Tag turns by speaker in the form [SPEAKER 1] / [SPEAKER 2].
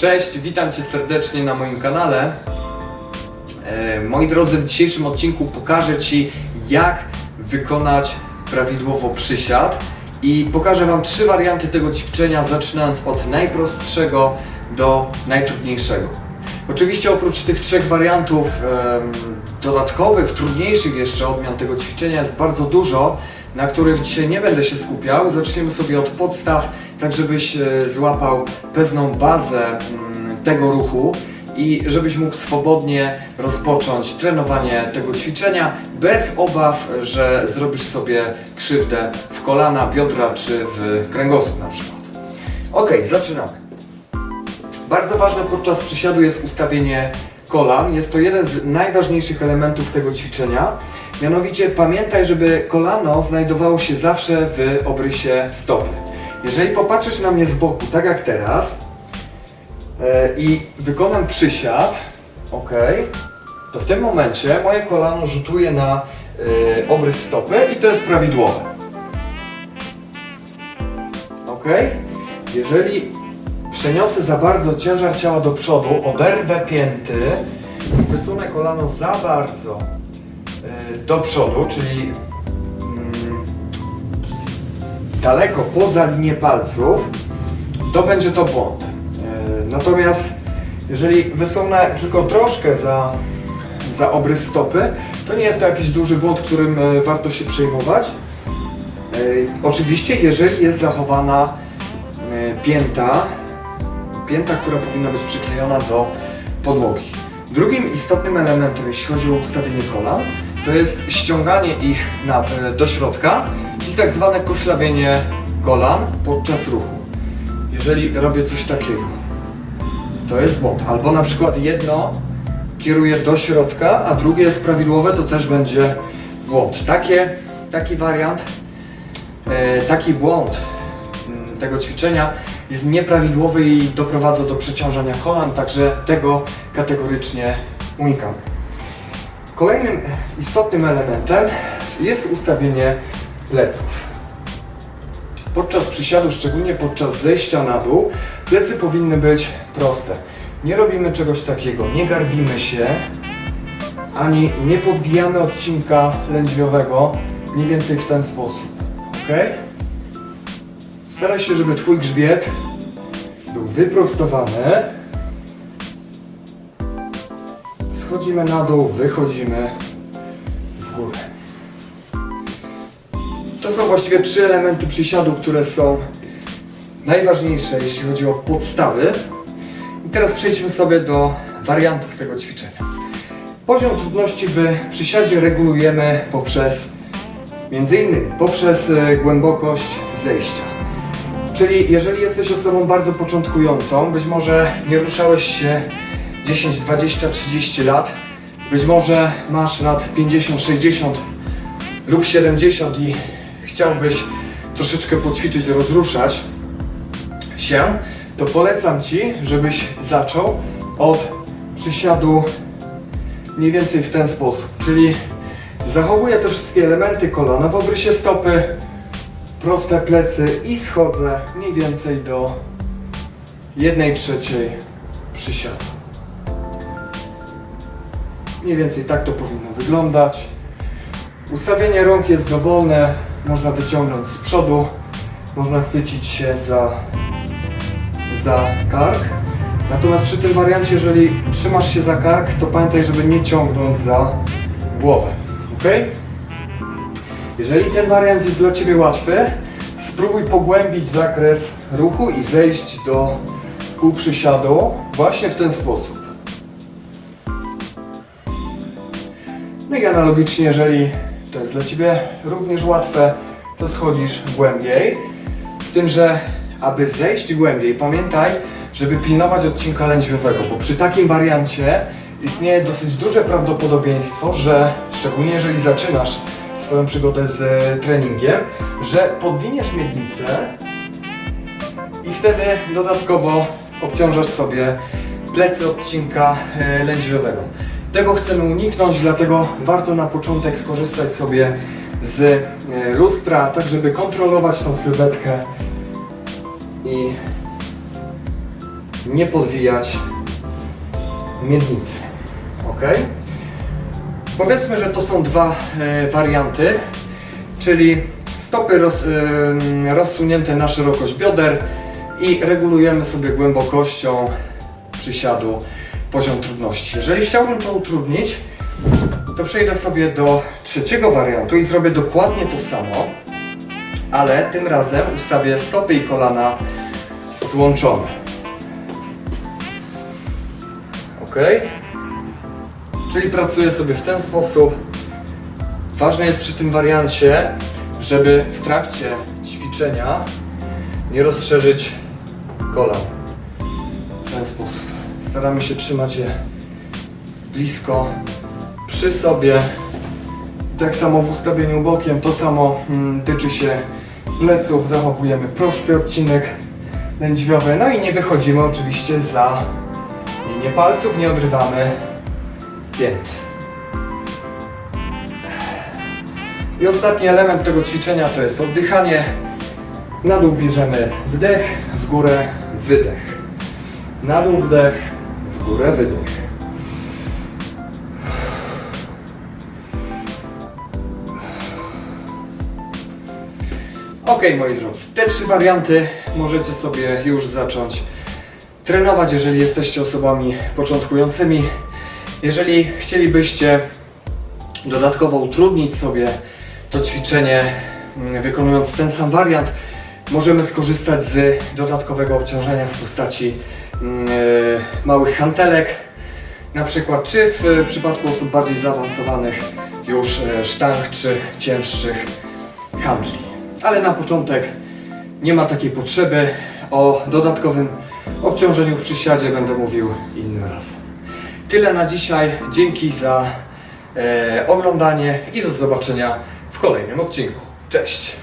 [SPEAKER 1] Cześć, witam Cię serdecznie na moim kanale. E, moi drodzy, w dzisiejszym odcinku pokażę Ci, jak wykonać prawidłowo przysiad i pokażę Wam trzy warianty tego ćwiczenia, zaczynając od najprostszego do najtrudniejszego. Oczywiście oprócz tych trzech wariantów dodatkowych, trudniejszych jeszcze odmian tego ćwiczenia jest bardzo dużo, na których dzisiaj nie będę się skupiał. Zaczniemy sobie od podstaw, tak żebyś e, złapał pewną bazę mm, tego ruchu i żebyś mógł swobodnie rozpocząć trenowanie tego ćwiczenia bez obaw, że zrobisz sobie krzywdę w kolana, biodra czy w kręgosłup na przykład. Ok, zaczynamy. Bardzo ważne podczas przysiadu jest ustawienie kolan. Jest to jeden z najważniejszych elementów tego ćwiczenia. Mianowicie pamiętaj, żeby kolano znajdowało się zawsze w obrysie stopy. Jeżeli popatrzysz na mnie z boku, tak jak teraz, e, i wykonam przysiad, ok, to w tym momencie moje kolano rzutuje na e, obrys stopy i to jest prawidłowe. Ok? Jeżeli przeniosę za bardzo ciężar ciała do przodu, oderwę pięty i wysunę kolano za bardzo do przodu, czyli mm, daleko poza linię palców, to będzie to błąd. E, Natomiast jeżeli wysunę tylko troszkę za, za obrys stopy, to nie jest to jakiś duży błąd, którym e, warto się przejmować. E, Oczywiście, jeżeli jest zachowana e, pięta, pięta, która powinna być przyklejona do podłogi. Drugim istotnym elementem, jeśli chodzi o ustawienie kolan, to jest ściąganie ich na, e, do środka, czyli tak zwane koślawienie kolan podczas ruchu. Jeżeli robię coś takiego, to jest błąd. Albo na przykład jedno kieruję do środka, a drugie jest prawidłowe, to też będzie błąd. Takie, taki wariant, e, taki błąd mm, tego ćwiczenia jest nieprawidłowy i doprowadza do przeciążania kolan, także tego kategorycznie unikamy. Kolejnym istotnym elementem jest ustawienie pleców. Podczas przysiadu, szczególnie podczas zejścia na dół, plecy powinny być proste. Nie robimy czegoś takiego, nie garbimy się, ani nie podwijamy odcinka lędźwiowego mniej więcej w ten sposób. ok? Staraj się, żeby Twój grzbiet był wyprostowany. Schodzimy na dół, wychodzimy w górę. To są właściwie trzy elementy przysiadu, które są najważniejsze, jeśli chodzi o podstawy. I teraz przejdźmy sobie do wariantów tego ćwiczenia. Poziom trudności w przysiadzie regulujemy poprzez między innymi poprzez e, głębokość zejścia. Czyli jeżeli jesteś osobą bardzo początkującą, być może nie ruszałeś się 10, 20, 30 lat, być może masz lat 50, 60 lub 70 i chciałbyś troszeczkę poćwiczyć, rozruszać się, to polecam Ci, żebyś zaczął od przysiadu mniej więcej w ten sposób, czyli zachowuję te wszystkie elementy kolana w obrysie stopy, proste plecy i schodzę mniej więcej do 1 trzeciej przysiadu. Mniej więcej tak to powinno wyglądać. Ustawienie rąk jest dowolne, można wyciągnąć z przodu, można chwycić się za, za kark. Natomiast przy tym wariancie, jeżeli trzymasz się za kark, to pamiętaj, żeby nie ciągnąć za głowę. ok? Jeżeli ten wariant jest dla Ciebie łatwy, spróbuj pogłębić zakres ruchu i zejść do półprzysiadu właśnie w ten sposób. No analogicznie, jeżeli to jest dla Ciebie również łatwe, to schodzisz głębiej. Z tym, że aby zejść głębiej, pamiętaj, żeby pilnować odcinka lędźwiowego, bo przy takim wariancie istnieje dosyć duże prawdopodobieństwo, że szczególnie jeżeli zaczynasz swoją przygodę z e, treningiem, że podwiniesz miednicę i wtedy dodatkowo obciążasz sobie plecy odcinka e, lędźwiowego. Tego chcemy uniknąć, dlatego warto na początek skorzystać sobie z e, lustra, tak żeby kontrolować tą sylwetkę i nie podwijać miednicy. Ok? Powiedzmy, że to są dwa e, warianty, czyli stopy roz, ym, rozsunięte na szerokość bioder i regulujemy sobie głębokością przysiadu poziom trudności. Jeżeli chciałbym to utrudnić, to przejdę sobie do trzeciego wariantu i zrobię dokładnie to samo, ale tym razem ustawię stopy i kolana złączone. Ok? Czyli pracuję sobie w ten sposób. Ważne jest przy tym wariancie, żeby w trakcie ćwiczenia nie rozszerzyć kolan. W ten sposób. Staramy się trzymać je blisko przy sobie. Tak samo w ustawieniu bokiem, to samo mm, tyczy się pleców. Zachowujemy prosty odcinek lędźwiowy. No i nie wychodzimy oczywiście za linię palców, nie odrywamy pięt. I ostatni element tego ćwiczenia to jest oddychanie. Na dół bierzemy wdech, w górę wydech. Na dół wdech, górę wydech. Ok, moi drodzy, te trzy warianty możecie sobie już zacząć trenować, jeżeli jesteście osobami początkującymi. Jeżeli chcielibyście dodatkowo utrudnić sobie to ćwiczenie, mm, wykonując ten sam wariant, możemy skorzystać z dodatkowego obciążenia w postaci małych hantelek, na przykład czy w przypadku osób bardziej zaawansowanych już e, sztang czy cięższych handli. Ale na początek nie ma takiej potrzeby. O dodatkowym obciążeniu w przysiadzie będę mówił innym razem. Tyle na dzisiaj. Dzięki za e, oglądanie i do zobaczenia w kolejnym odcinku. Cześć!